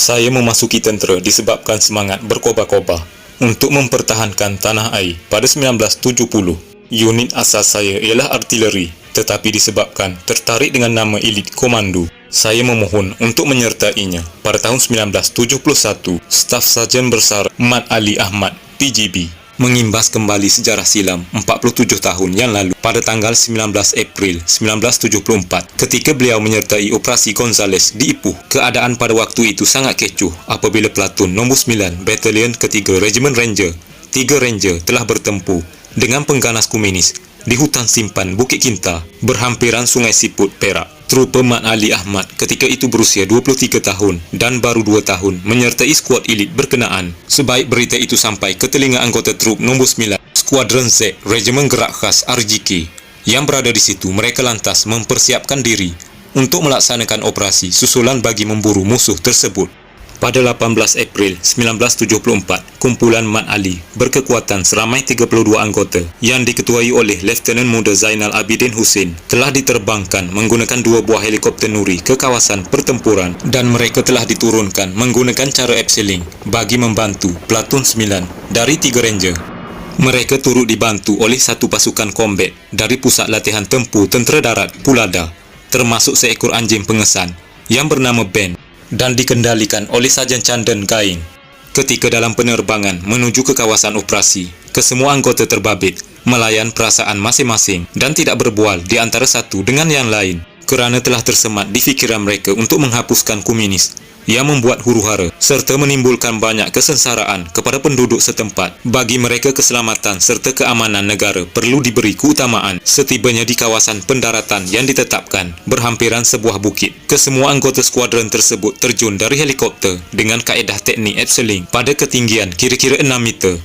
Saya memasuki tentera disebabkan semangat berkobar-kobar untuk mempertahankan tanah air pada 1970. Unit asas saya ialah artileri tetapi disebabkan tertarik dengan nama elit komando, saya memohon untuk menyertainya. Pada tahun 1971, Staf Sarjan Besar Mat Ali Ahmad, PGB, mengimbas kembali sejarah silam 47 tahun yang lalu pada tanggal 19 April 1974 ketika beliau menyertai operasi Gonzales di Ipoh. Keadaan pada waktu itu sangat kecoh apabila Platun nombor 9 Batalion ketiga Regiment Ranger, tiga Ranger telah bertempur dengan pengganas komunis di hutan simpan Bukit Kinta berhampiran Sungai Siput, Perak. Trupa Mat Ali Ahmad ketika itu berusia 23 tahun dan baru 2 tahun menyertai skuad elit berkenaan. Sebaik berita itu sampai ke telinga anggota trup nombor 9, Skuadron Z, Regimen Gerak Khas RGK yang berada di situ, mereka lantas mempersiapkan diri untuk melaksanakan operasi susulan bagi memburu musuh tersebut. Pada 18 April 1974, kumpulan Mat Ali berkekuatan seramai 32 anggota yang diketuai oleh Lieutenant Muda Zainal Abidin Hussein telah diterbangkan menggunakan dua buah helikopter nuri ke kawasan pertempuran dan mereka telah diturunkan menggunakan cara abseiling bagi membantu Platoon 9 dari tiga ranger. Mereka turut dibantu oleh satu pasukan kombat dari Pusat Latihan Tempur Tentera Darat Pulada termasuk seekor anjing pengesan yang bernama Ben dan dikendalikan oleh Sajen Chandan Gaing. Ketika dalam penerbangan menuju ke kawasan operasi, kesemua anggota terbabit melayan perasaan masing-masing dan tidak berbual di antara satu dengan yang lain kerana telah tersemat di fikiran mereka untuk menghapuskan komunis yang membuat huru-hara serta menimbulkan banyak kesensaraan kepada penduduk setempat. Bagi mereka keselamatan serta keamanan negara perlu diberi keutamaan setibanya di kawasan pendaratan yang ditetapkan berhampiran sebuah bukit. Kesemua anggota skuadron tersebut terjun dari helikopter dengan kaedah teknik abseiling pada ketinggian kira-kira 6 meter.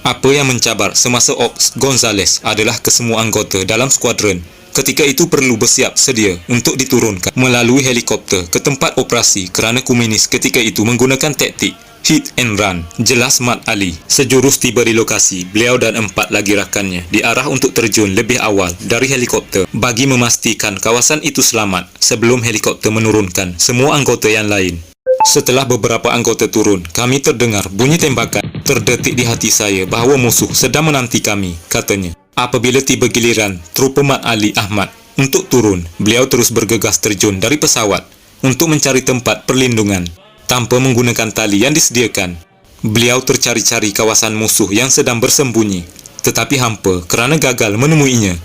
Apa yang mencabar semasa Ops Gonzales adalah kesemua anggota dalam skuadron ketika itu perlu bersiap sedia untuk diturunkan melalui helikopter ke tempat operasi kerana komunis ketika itu menggunakan taktik hit and run. Jelas Mat Ali, sejurus tiba di lokasi, beliau dan empat lagi rakannya diarah untuk terjun lebih awal dari helikopter bagi memastikan kawasan itu selamat sebelum helikopter menurunkan semua anggota yang lain. Setelah beberapa anggota turun, kami terdengar bunyi tembakan. Terdetik di hati saya bahawa musuh sedang menanti kami, katanya. Apabila tiba giliran trupa Mat Ali Ahmad untuk turun, beliau terus bergegas terjun dari pesawat untuk mencari tempat perlindungan tanpa menggunakan tali yang disediakan. Beliau tercari-cari kawasan musuh yang sedang bersembunyi tetapi hampa kerana gagal menemuinya.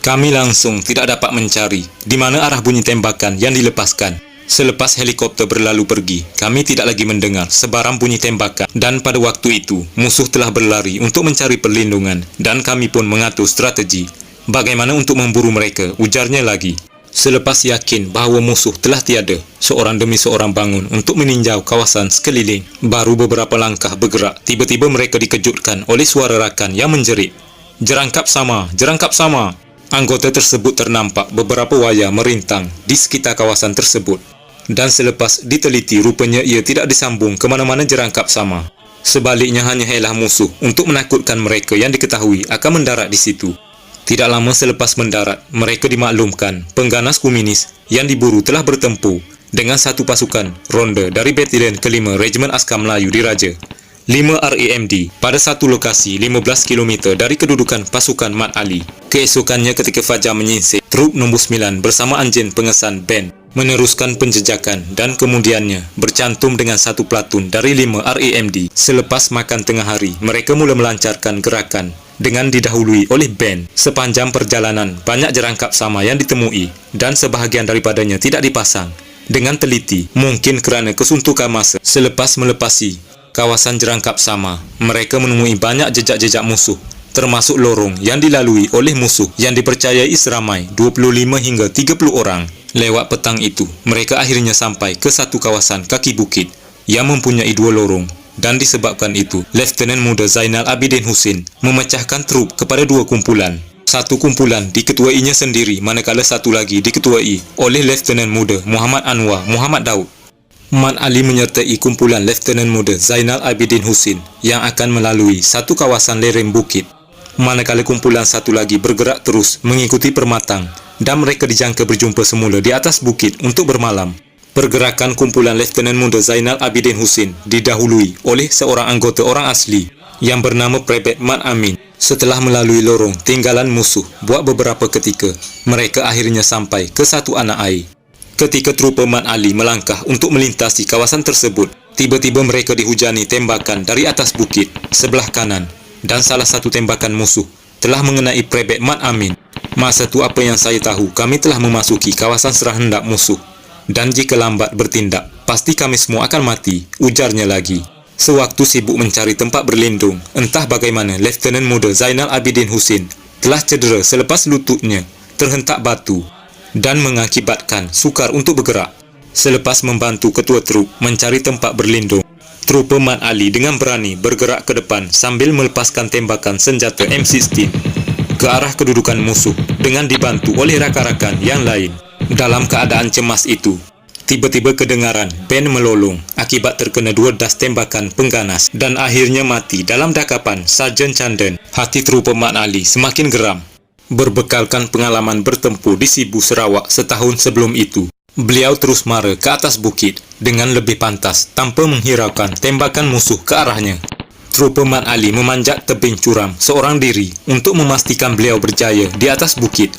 Kami langsung tidak dapat mencari di mana arah bunyi tembakan yang dilepaskan. Selepas helikopter berlalu pergi, kami tidak lagi mendengar sebarang bunyi tembakan dan pada waktu itu, musuh telah berlari untuk mencari perlindungan dan kami pun mengatur strategi bagaimana untuk memburu mereka, ujarnya lagi. Selepas yakin bahawa musuh telah tiada, seorang demi seorang bangun untuk meninjau kawasan sekeliling. Baru beberapa langkah bergerak, tiba-tiba mereka dikejutkan oleh suara rakan yang menjerit. Jerangkap sama, jerangkap sama. Anggota tersebut ternampak beberapa wayar merintang di sekitar kawasan tersebut dan selepas diteliti rupanya ia tidak disambung ke mana-mana jerangkap sama. Sebaliknya hanya ialah musuh untuk menakutkan mereka yang diketahui akan mendarat di situ. Tidak lama selepas mendarat, mereka dimaklumkan pengganas komunis yang diburu telah bertempur dengan satu pasukan ronda dari Batalion kelima Regimen Askar Melayu di Raja. 5 RAMD pada satu lokasi 15 km dari kedudukan pasukan Mat Ali. Keesokannya ketika Fajar menyinsir, trup nombor 9 bersama anjing pengesan Ben meneruskan penjejakan dan kemudiannya bercantum dengan satu platun dari 5 RAMD. Selepas makan tengah hari, mereka mula melancarkan gerakan dengan didahului oleh Ben. Sepanjang perjalanan, banyak jerangkap sama yang ditemui dan sebahagian daripadanya tidak dipasang. Dengan teliti, mungkin kerana kesuntukan masa selepas melepasi kawasan jerangkap sama, mereka menemui banyak jejak-jejak musuh, termasuk lorong yang dilalui oleh musuh yang dipercayai seramai 25 hingga 30 orang. Lewat petang itu, mereka akhirnya sampai ke satu kawasan kaki bukit yang mempunyai dua lorong dan disebabkan itu, Lieutenant Muda Zainal Abidin Husin memecahkan trup kepada dua kumpulan. Satu kumpulan diketuainya sendiri manakala satu lagi diketuai oleh Lieutenant Muda Muhammad Anwar Muhammad Daud. Mat Ali menyertai kumpulan Lieutenant Muda Zainal Abidin Husin yang akan melalui satu kawasan lereng bukit. Manakala kumpulan satu lagi bergerak terus mengikuti permatang dan mereka dijangka berjumpa semula di atas bukit untuk bermalam. Pergerakan kumpulan Letnan Muda Zainal Abidin Husin didahului oleh seorang anggota orang asli yang bernama Prebet Mat Amin. Setelah melalui lorong tinggalan musuh buat beberapa ketika, mereka akhirnya sampai ke satu anak air. Ketika trupa Mat Ali melangkah untuk melintasi kawasan tersebut, tiba-tiba mereka dihujani tembakan dari atas bukit sebelah kanan dan salah satu tembakan musuh telah mengenai Prebet Mat Amin. Masa tu apa yang saya tahu, kami telah memasuki kawasan serah hendak musuh dan jika lambat bertindak, pasti kami semua akan mati, ujarnya lagi. Sewaktu sibuk mencari tempat berlindung, entah bagaimana Lieutenant Muda Zainal Abidin Husin telah cedera selepas lututnya terhentak batu dan mengakibatkan sukar untuk bergerak. Selepas membantu ketua trup mencari tempat berlindung, trupa Mat Ali dengan berani bergerak ke depan sambil melepaskan tembakan senjata M16 ke arah kedudukan musuh dengan dibantu oleh rakan-rakan yang lain. Dalam keadaan cemas itu, tiba-tiba kedengaran Ben melolong akibat terkena dua das tembakan pengganas dan akhirnya mati dalam dakapan Sarjan Chandan. Hati terupa Mat Ali semakin geram. Berbekalkan pengalaman bertempur di Sibu Sarawak setahun sebelum itu, beliau terus mara ke atas bukit dengan lebih pantas tanpa menghiraukan tembakan musuh ke arahnya. Trupa Mat Ali memanjat tebing curam seorang diri untuk memastikan beliau berjaya di atas bukit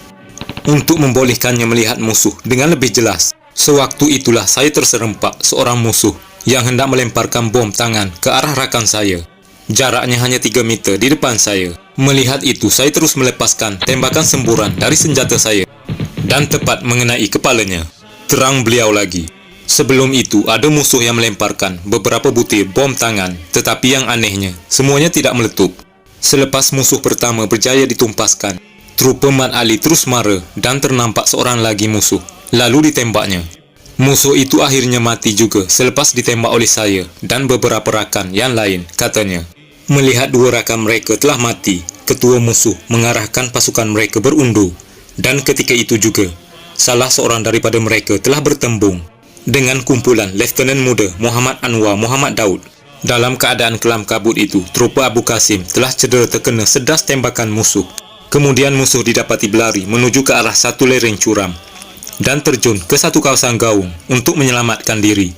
untuk membolehkannya melihat musuh dengan lebih jelas. Sewaktu itulah saya terserempak seorang musuh yang hendak melemparkan bom tangan ke arah rakan saya. Jaraknya hanya 3 meter di depan saya. Melihat itu, saya terus melepaskan tembakan semburan dari senjata saya dan tepat mengenai kepalanya. Terang beliau lagi. Sebelum itu, ada musuh yang melemparkan beberapa butir bom tangan, tetapi yang anehnya, semuanya tidak meletup. Selepas musuh pertama berjaya ditumpaskan, Trupa Mat Ali terus mara dan ternampak seorang lagi musuh. Lalu ditembaknya. Musuh itu akhirnya mati juga selepas ditembak oleh saya dan beberapa rakan yang lain, katanya. Melihat dua rakan mereka telah mati, ketua musuh mengarahkan pasukan mereka berundur. Dan ketika itu juga, salah seorang daripada mereka telah bertembung dengan kumpulan Lieutenant Muda Muhammad Anwar Muhammad Daud. Dalam keadaan kelam kabut itu, trupa Abu Qasim telah cedera terkena sedas tembakan musuh Kemudian musuh didapati berlari menuju ke arah satu lereng curam dan terjun ke satu kawasan gaung untuk menyelamatkan diri.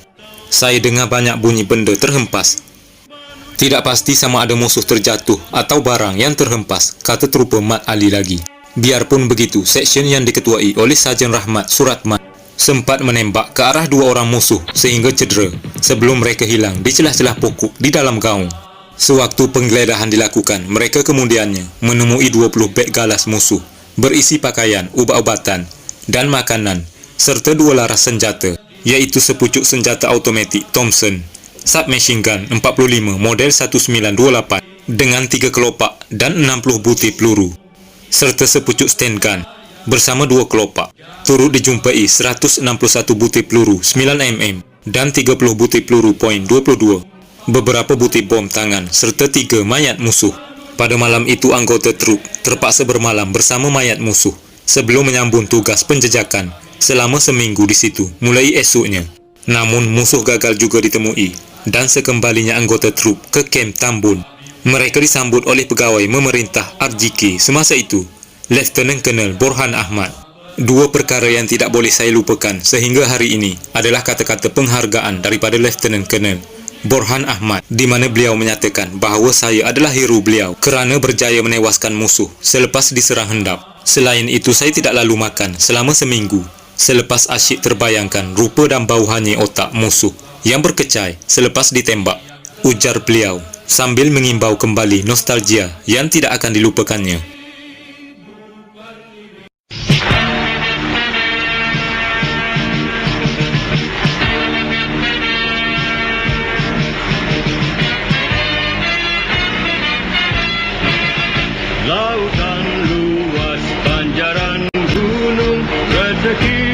Saya dengar banyak bunyi benda terhempas. Tidak pasti sama ada musuh terjatuh atau barang yang terhempas, kata trupa Mat Ali lagi. Biarpun begitu, seksyen yang diketuai oleh Sarjan Rahmat Suratman sempat menembak ke arah dua orang musuh sehingga cedera sebelum mereka hilang di celah-celah pokok di dalam gaung. Sewaktu penggeledahan dilakukan, mereka kemudiannya menemui 20 beg galas musuh berisi pakaian, ubat-ubatan dan makanan serta dua laras senjata iaitu sepucuk senjata automatik Thompson submachine gun 45 model 1928 dengan 3 kelopak dan 60 butir peluru serta sepucuk stand gun bersama dua kelopak. Turut dijumpai 161 butir peluru 9mm dan 30 butir peluru .22 beberapa butir bom tangan serta tiga mayat musuh. Pada malam itu anggota trup terpaksa bermalam bersama mayat musuh sebelum menyambung tugas penjejakan selama seminggu di situ mulai esoknya. Namun musuh gagal juga ditemui dan sekembalinya anggota trup ke kem Tambun. Mereka disambut oleh pegawai memerintah RGK semasa itu, Lieutenant Colonel Borhan Ahmad. Dua perkara yang tidak boleh saya lupakan sehingga hari ini adalah kata-kata penghargaan daripada Lieutenant Colonel Borhan Ahmad di mana beliau menyatakan bahawa saya adalah hero beliau kerana berjaya menewaskan musuh selepas diserang hendap. Selain itu, saya tidak lalu makan selama seminggu selepas asyik terbayangkan rupa dan bau hanyir otak musuh yang berkecai selepas ditembak. Ujar beliau sambil mengimbau kembali nostalgia yang tidak akan dilupakannya. to keep.